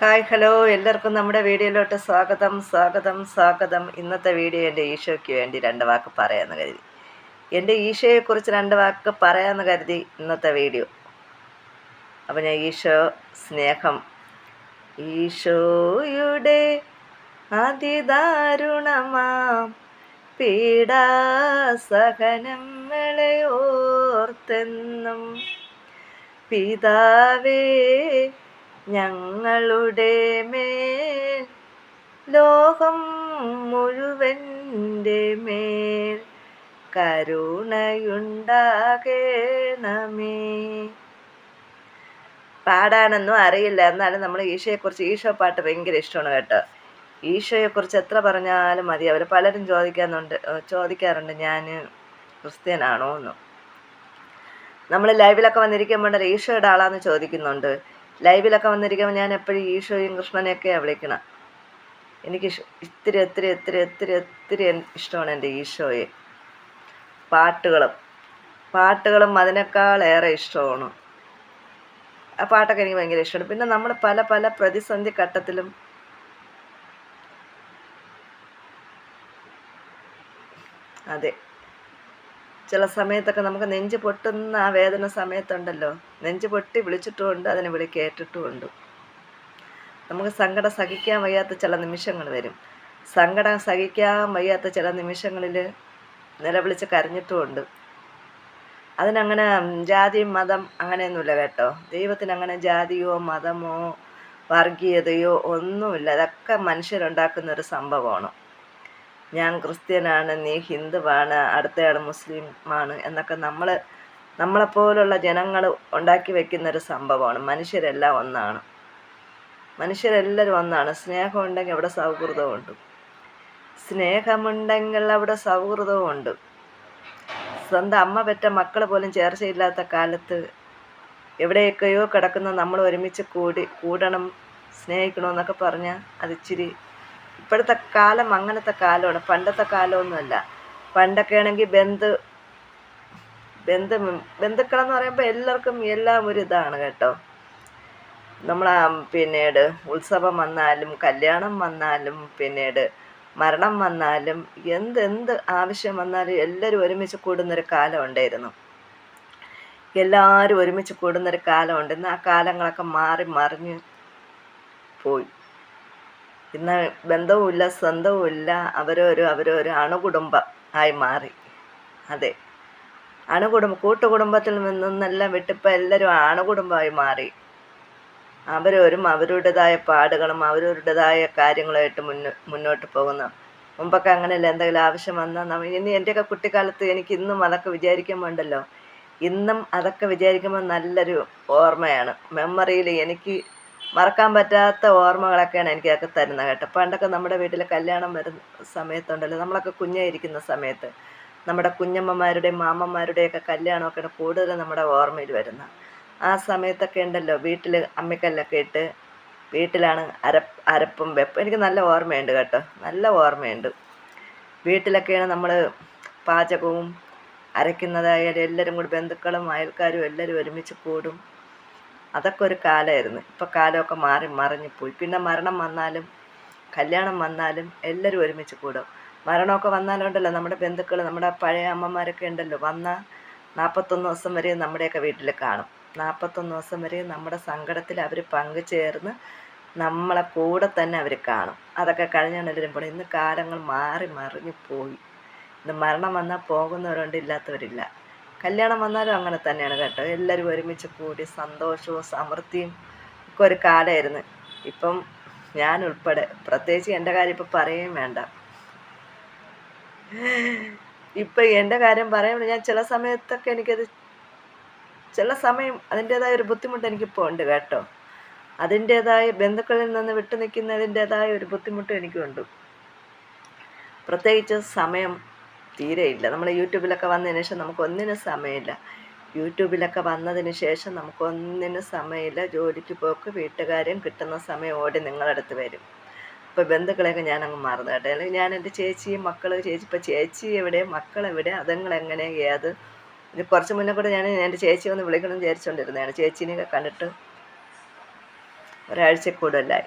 Hi hello. എല്ലാവർക്കും നമ്മുടെ വീഡിയോയിലോട്ട് സ്വാഗതം സ്വാഗതം സ്വാഗതം. ഇന്നത്തെ വീഡിയോ എന്റെ ഈശോയ്ക്ക് വേണ്ടി രണ്ട് വാക്ക് പറയാമെന്ന് കരുതി. എന്റെ ഈശോയെക്കുറിച്ച് രണ്ട് വാക്ക് പറയാമെന്ന് കരുതി ഇന്നത്തെ വീഡിയോ. അപ്പം ഞാൻ ഈശോ സ്നേഹം ഈശോയുടെ അതിദാരുണമാം പീഡാസഹനങ്ങളെ ഓർത്തെന്നും. പിതാവേ ഞങ്ങളുടെ മേൽ ലോകം മുഴുവന്റെ മേൽ കരുണയുണ്ടാകേണമേ പാടാനൊന്നും അറിയില്ല. എന്നാലും നമ്മൾ ഈശോയെക്കുറിച്ച് ഈശോ പാട്ട് ഭയങ്കര ഇഷ്ടമാണ് കേട്ടോ. ഈശോയെക്കുറിച്ച് എത്ര പറഞ്ഞാലും മതി. അവർ പലരും ചോദിക്കാറുണ്ട് ചോദിക്കാറുണ്ട് ഞാൻ ക്രിസ്ത്യനാണോ എന്ന് നമ്മൾ ലൈവിലൊക്കെ വന്നിരിക്കുമ്പോൾ ഈശോയുടെ ആളാന്ന് ചോദിക്കുന്നുണ്ട്. ലൈവിലൊക്കെ വന്നിരിക്കുമ്പോൾ ഞാൻ എപ്പോഴും ഈശോയും കൃഷ്ണനെയൊക്കെയാണ് വിളിക്കണം. എനിക്ക് ഇത്തിരി ഒത്തിരി ഒത്തിരി ഒത്തിരി ഒത്തിരി ഇഷ്ടമാണ് എന്റെ ഈശോയെ. പാട്ടുകളും. പാട്ടുകളും അതിനേക്കാളേറെ ഇഷ്ടമാണ്. ആ പാട്ടൊക്കെ എനിക്ക് ഭയങ്കര ഇഷ്ടമാണ്. പിന്നെ നമ്മൾ പല പല പ്രതിസന്ധി ഘട്ടത്തിലും അതെ. ചില സമയത്തൊക്കെ നമുക്ക് നെഞ്ച് പൊട്ടുന്ന ആ വേദന സമയത്തുണ്ടല്ലോ. നെഞ്ച് പൊട്ടി വിളിച്ചിട്ടുമുണ്ട് അതിനെ വിളി കേട്ടിട്ടുമുണ്ട്. നമുക്ക് സങ്കടം സഹിക്കാൻ വയ്യാത്ത ചില നിമിഷങ്ങൾ വരും. സങ്കടം സഹിക്കാൻ വയ്യാത്ത ചില നിമിഷങ്ങളിൽ നിലവിളിച്ച് കരഞ്ഞിട്ടുമുണ്ട്. അതിനങ്ങനെ ജാതി മതം അങ്ങനെയൊന്നുമില്ല കേട്ടോ. ദൈവത്തിന് അങ്ങനെ ജാതിയോ മതമോ വർഗീയതയോ ഒന്നുമില്ല. അതൊക്കെ മനുഷ്യരുണ്ടാക്കുന്ന ഒരു സംഭവമാണ്. ഞാൻ ക്രിസ്ത്യനാണ് നീ ഹിന്ദുവാണ് അടുത്തയാൾ മുസ്ലിമാണ് എന്നൊക്കെ നമ്മൾ നമ്മളെപ്പോലുള്ള ജനങ്ങൾ ഉണ്ടാക്കി വെക്കുന്ന ഒരു സംഭവമാണ്. മനുഷ്യരെല്ലാം ഒന്നാണ്. മനുഷ്യരെല്ലാവരും ഒന്നാണ്. സ്നേഹമുണ്ടെങ്കിൽ അവിടെ സൗഹൃദമുണ്ട് സ്നേഹമുണ്ടെങ്കിൽ അവിടെ സൗഹൃദമുണ്ട് സ്വന്തം അമ്മ പെറ്റ മക്കൾ പോലും ചേർച്ചയില്ലാത്ത കാലത്ത് എവിടെയൊക്കെയോ കിടക്കുന്ന നമ്മൾ ഒരുമിച്ച് കൂടി കൂടണം സ്നേഹിക്കണമെന്നൊക്കെ പറഞ്ഞാൽ അതിച്ചിരി ഇപ്പോഴത്തെ കാലം അങ്ങനത്തെ കാലമാണ്. പണ്ടത്തെ കാലമൊന്നുമല്ല. പണ്ടൊക്കെ ആണെങ്കിൽ ബന്ധു ബന്ധു ബന്ധുക്കളെന്ന് പറയുമ്പോൾ എല്ലാവർക്കും എല്ലാം ഒരു ഇതാണ് കേട്ടോ. നമ്മൾ പിന്നീട് ഉത്സവം വന്നാലും കല്യാണം വന്നാലും പിന്നീട് മരണം വന്നാലും എന്ത് എന്ത് ആവശ്യം വന്നാലും എല്ലാവരും ഒരുമിച്ച് കൂടുന്നൊരു കാലം ഉണ്ടായിരുന്നു. എല്ലാവരും ഒരുമിച്ച് കൂടുന്നൊരു കാലമുണ്ട് ഇന്ന് ആ കാലങ്ങളൊക്കെ മാറി മറിഞ്ഞ് പോയി. ഇന്ന് ബന്ധവുമില്ല സ്വന്തവുമില്ല. അവരോരോ അവരോരോ അണുകുടുംബം ആയി മാറി. അതെ. അണുകുടുംബം കൂട്ടുകുടുംബത്തിൽ നിന്നെല്ലാം വിട്ടിപ്പോൾ എല്ലാവരും അണുകുടുംബമായി മാറി. അവരോരും അവരുടേതായ പാടുകളും അവരവരുടേതായ കാര്യങ്ങളായിട്ട് മുന്നോ മുന്നോട്ട് പോകുന്ന. മുമ്പൊക്കെ അങ്ങനെയല്ല എന്തെങ്കിലും ആവശ്യം വന്നാൽ ഇനി എന്റെയൊക്കെ കുട്ടിക്കാലത്ത് എനിക്ക് ഇന്നും അതൊക്കെ വിചാരിക്കുമ്പോണ്ടല്ലോ. ഇന്നും അതൊക്കെ വിചാരിക്കുമ്പോൾ നല്ലൊരു ഓർമ്മയാണ്. മെമ്മറിയിൽ എനിക്ക് മറക്കാൻ പറ്റാത്ത ഓർമ്മകളൊക്കെയാണ് എനിക്കൊക്കെ തരുന്നത് കേട്ടോ. പണ്ടൊക്കെ നമ്മുടെ വീട്ടിൽ കല്യാണം വരുന്ന സമയത്തുണ്ടല്ലോ നമ്മളൊക്കെ കുഞ്ഞായിരിക്കുന്ന സമയത്ത്. നമ്മുടെ കുഞ്ഞമ്മമാരുടെയും മാമ്മമാരുടെയൊക്കെ കല്യാണമൊക്കെയാണ് കൂടുതൽ നമ്മുടെ ഓർമ്മയിൽ വരുന്നത് ആ സമയത്തൊക്കെ ഉണ്ടല്ലോ വീട്ടിൽ അമ്മിക്കല്ലൊക്കെ ഇട്ട് വീട്ടിലാണ് അര അരപ്പും വെപ്പും. എനിക്ക് നല്ല ഓർമ്മയുണ്ട് കേട്ടോ നല്ല ഓർമ്മയുണ്ട്. വീട്ടിലൊക്കെയാണ് നമ്മൾ പാചകവും അരയ്ക്കുന്നതായാലും എല്ലാവരും കൂടി ബന്ധുക്കളും അയൽക്കാരും എല്ലാവരും ഒരുമിച്ച് കൂടും. അതൊക്കെ ഒരു കാലമായിരുന്നു. ഇപ്പോൾ കാലമൊക്കെ മാറി മറിഞ്ഞു പോയി. പിന്നെ മരണം വന്നാലും കല്യാണം വന്നാലും എല്ലാവരും ഒരുമിച്ച് കൂടും. മരണമൊക്കെ വന്നാലുണ്ടല്ലോ നമ്മുടെ ബന്ധുക്കൾ നമ്മുടെ പഴയ അമ്മമാരൊക്കെ ഉണ്ടല്ലോ. വന്ന നാൽപ്പത്തൊന്ന് ദിവസം വരെ നമ്മുടെയൊക്കെ വീട്ടിൽ കാണും. നാൽപ്പത്തൊന്ന് ദിവസം വരെ നമ്മുടെ സങ്കടത്തിൽ അവർ പങ്കുചേർന്ന് നമ്മളെ കൂടെ തന്നെ അവർ കാണും. അതൊക്കെ കഴിഞ്ഞാണ് എല്ലാവരും ഇന്ന് കാലങ്ങൾ മാറി മറിഞ്ഞു പോയി. ഇന്ന് മരണം വന്നാൽ പോകുന്നവരുണ്ട് ഇല്ലാത്തവരില്ല. കല്യാണം വന്നാലും അങ്ങനെ തന്നെയാണ് കേട്ടോ. എല്ലാവരും ഒരുമിച്ച് കൂടി സന്തോഷവും സമൃദ്ധിയും ഒക്കെ ഒരു കാലമായിരുന്നു. ഇപ്പം ഞാൻ ഉൾപ്പെടെ പ്രത്യേകിച്ച് എന്റെ കാര്യം ഇപ്പം പറയുകയും വേണ്ട. ഇപ്പം എന്റെ കാര്യം പറയുമ്പോൾ ഞാൻ ചില സമയത്തൊക്കെ എനിക്കത് ചില സമയം അതിന്റേതായ ഒരു ബുദ്ധിമുട്ട് എനിക്കിപ്പോൾ ഉണ്ട് കേട്ടോ. അതിന്റേതായ ബന്ധുക്കളിൽ നിന്ന് വിട്ടു നിൽക്കുന്നതിന്റേതായ ഒരു ബുദ്ധിമുട്ട് എനിക്കുണ്ട്. പ്രത്യേകിച്ച് സമയം തീരെയില്ല നമ്മൾ യൂട്യൂബിലൊക്കെ വന്നതിന് ശേഷം നമുക്ക് ഒന്നിനും സമയമില്ല. യൂട്യൂബിലൊക്കെ വന്നതിന് ശേഷം നമുക്കൊന്നിനും സമയമില്ല. ജോലിക്ക് പോക്ക് വീട്ടുകാരും കിട്ടുന്ന സമയം ഓടി നിങ്ങളടുത്ത് വരും. ഇപ്പോൾ ബന്ധുക്കളെയൊക്കെ ഞാൻ അങ്ങ് മറന്നു കേട്ടോ. അല്ലെങ്കിൽ ഞാൻ എന്റെ ചേച്ചിയും മക്കൾ ചേച്ചി ഇപ്പോൾ ചേച്ചി എവിടെ മക്കളെവിടെ അതുങ്ങളെങ്ങനെ ഏത് ഇത് കുറച്ച് മുന്നേ കൂടെ ഞാൻ എന്റെ ചേച്ചി ഒന്ന് വിളിക്കണം വിചാരിച്ചുകൊണ്ടിരുന്നതാണ് ചേച്ചീനെയൊക്കെ കണ്ടിട്ട് ഒരാഴ്ച കൂടുതലായി.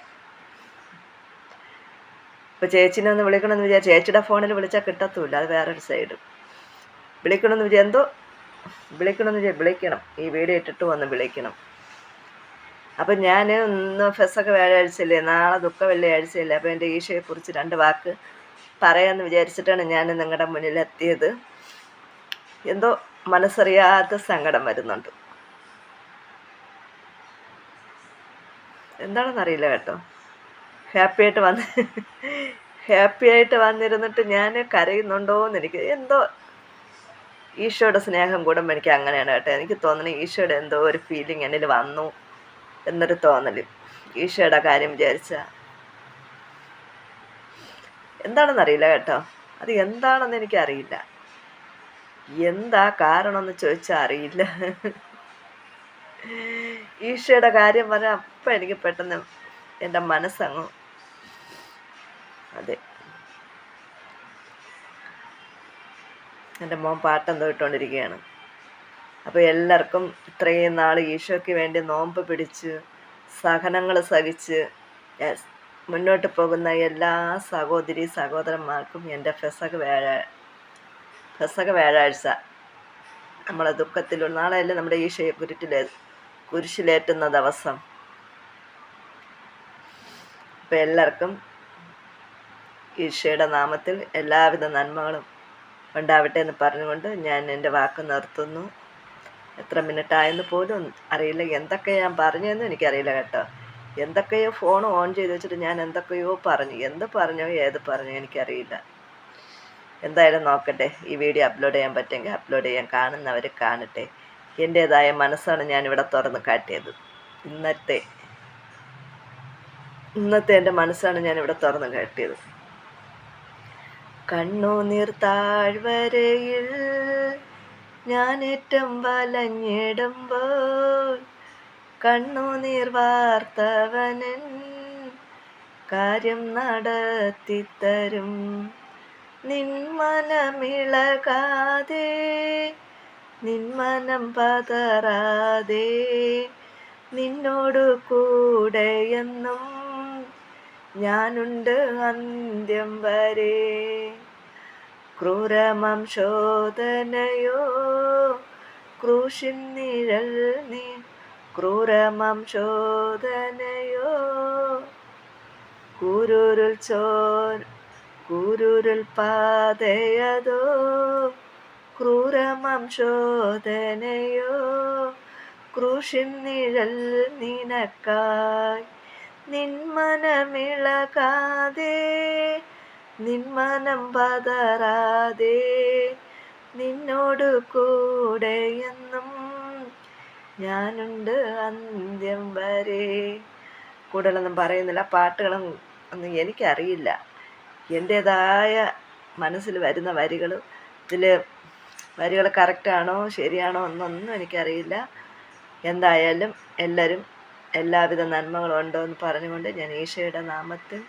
ഇപ്പോൾ ചേച്ചിനെ ഒന്ന് വിളിക്കണമെന്ന് വിചാരിച്ചു ചേച്ചിയുടെ ഫോണിൽ വിളിച്ചാൽ കിട്ടത്തുമില്ല അത് വേറൊരു സൈഡ്. വിളിക്കണമെന്ന് വിചാരിച്ചു എന്തോ വിളിക്കണമെന്ന് വിചാരിച്ചു വിളിക്കണം. ഈ വീഡിയോ ഇട്ടിട്ട് വന്ന് വിളിക്കണം. അപ്പം ഞാൻ ഇന്ന് ഫെസ്സൊക്കെ വ്യാഴാഴ്ചയില്ലേ നാളെ ദുഃഖ വെള്ളിയാഴ്ചയില്ലേ അപ്പോൾ എന്റെ ഈശോയെക്കുറിച്ച് രണ്ട് വാക്ക് പറയാമെന്ന് വിചാരിച്ചിട്ടാണ് ഞാൻ നിങ്ങളുടെ മുന്നിലെത്തിയത്. എന്തോ മനസ്സറിയാത്ത സങ്കടം വരുന്നുണ്ട്. എന്താണെന്നറിയില്ല കേട്ടോ. ഹാപ്പി ആയിട്ട് വന്ന് ഹാപ്പി ആയിട്ട് വന്നിരുന്നിട്ട് ഞാൻ കരയുന്നുണ്ടോ എന്ന് എനിക്ക് എന്തോ ഈശോയുടെ സ്നേഹം കൂടുമ്പോൾ എനിക്ക് അങ്ങനെയാണ് കേട്ടോ. എനിക്ക് തോന്നുന്നു ഈശോയുടെ എന്തോ ഒരു ഫീലിംഗ് എന്നിൽ വന്നു. എന്നൊരു തോന്നൽ ഈശോയുടെ കാര്യം വിചാരിച്ച. എന്താണെന്നറിയില്ല കേട്ടോ. അത് എന്താണെന്ന് എനിക്കറിയില്ല. എന്താ കാരണമെന്ന് ചോദിച്ചാൽ അറിയില്ല. ഈശോയുടെ കാര്യം പറഞ്ഞാൽ അപ്പം എനിക്ക് പെട്ടെന്ന് എന്റെ മനസ്സങ്ങ് അതെ. എന്റെ മോൻ പാട്ടെന്തോ ഇട്ടുകൊണ്ടിരിക്കുകയാണ് അപ്പോൾ എല്ലാവർക്കും ഇത്രയും നാൾ ഈശോയ്ക്ക് വേണ്ടി നോമ്പ് പിടിച്ച് സഹനങ്ങൾ സഹിച്ച് മുന്നോട്ട് പോകുന്ന എല്ലാ സഹോദരി സഹോദരന്മാർക്കും എന്റെ ഫെസക വ്യാഴാ ഫെസക വ്യാഴാഴ്ച. നമ്മളെ ദുഃഖത്തിലുള്ള നാളെയല്ലേ നമ്മുടെ ഈശോയെ കുരുട്ടിലേ കുരിശിലേറ്റുന്ന ദിവസം. അപ്പം എല്ലാവർക്കും ഈശോയുടെ നാമത്തിൽ എല്ലാവിധ നന്മകളും ഉണ്ടാവട്ടെ എന്ന് പറഞ്ഞുകൊണ്ട് ഞാൻ എന്റെ വാക്ക് നിർത്തുന്നു. എത്ര മിനിറ്റ് ആയെന്ന് പോലും അറിയില്ല. എന്തൊക്കെ ഞാൻ പറഞ്ഞതെന്ന് എനിക്കറിയില്ല കേട്ടോ. എന്തൊക്കെയോ ഫോൺ ഓൺ ചെയ്ത് വെച്ചിട്ട് ഞാൻ എന്തൊക്കെയോ പറഞ്ഞു. എന്ത് പറഞ്ഞോ ഏത് പറഞ്ഞോ എനിക്കറിയില്ല. എന്തായാലും നോക്കട്ടെ. ഈ വീഡിയോ അപ്ലോഡ് ചെയ്യാൻ പറ്റുമെങ്കിൽ അപ്ലോഡ് ചെയ്യാൻ കാണുന്നവർ കാണട്ടെ. എന്റേതായ മനസ്സാണ് ഞാൻ ഞാനിവിടെ തുറന്ന് കാട്ടിയത്. ഇന്നത്തെ ഇന്നത്തെ എന്റെ മനസ്സാണ് ഞാൻ ഞാനിവിടെ തുറന്ന് കാട്ടിയത്. കണ്ണുനീർ താഴ്വരയിൽ ഞാനേറ്റം വലഞ്ഞിടുമ്പോൾ കണ്ണുനീർ വാർത്തവനൻ കാര്യം നടത്തിത്തരും. നിന്മനമിളകാതെ നിന്മനം പതറാതെ നിന്നോടു കൂടെയെന്നും ഞാനുണ്ട് അന്ത്യം വരെ. ക്രൂരമം ശോധനയോ ക്രൂശിൻ നിഴൽ നീ ക്രൂരമം ശോധനയോ കുരുരുൾ ചോർ കുരുരുൾ പാതയതോ? ക്രൂരമം ശോധനയോ ക്രൂശിൻ നിഴൽ നിനക്കായി നിന്മനമിളകാതെ നിന്മനം പതറാതെ നിന്നോട് കൂടെയെന്നും ഞാനുണ്ട് അന്ത്യം വരെ. കൂടുതലൊന്നും പറയുന്നില്ല പാട്ടുകളും ഒന്നും എനിക്കറിയില്ല. എന്റേതായ മനസ്സിൽ വരുന്ന വരികൾ ഇതിൽ വരികൾ കറക്റ്റാണോ ശരിയാണോ എന്നൊന്നും എനിക്കറിയില്ല. എന്തായാലും എല്ലാവരും എല്ലാവിധ നന്മകളും ഉണ്ടോ എന്ന് പറഞ്ഞുകൊണ്ട് ഞാൻ ഈശോയുടെ നാമത്തിൽ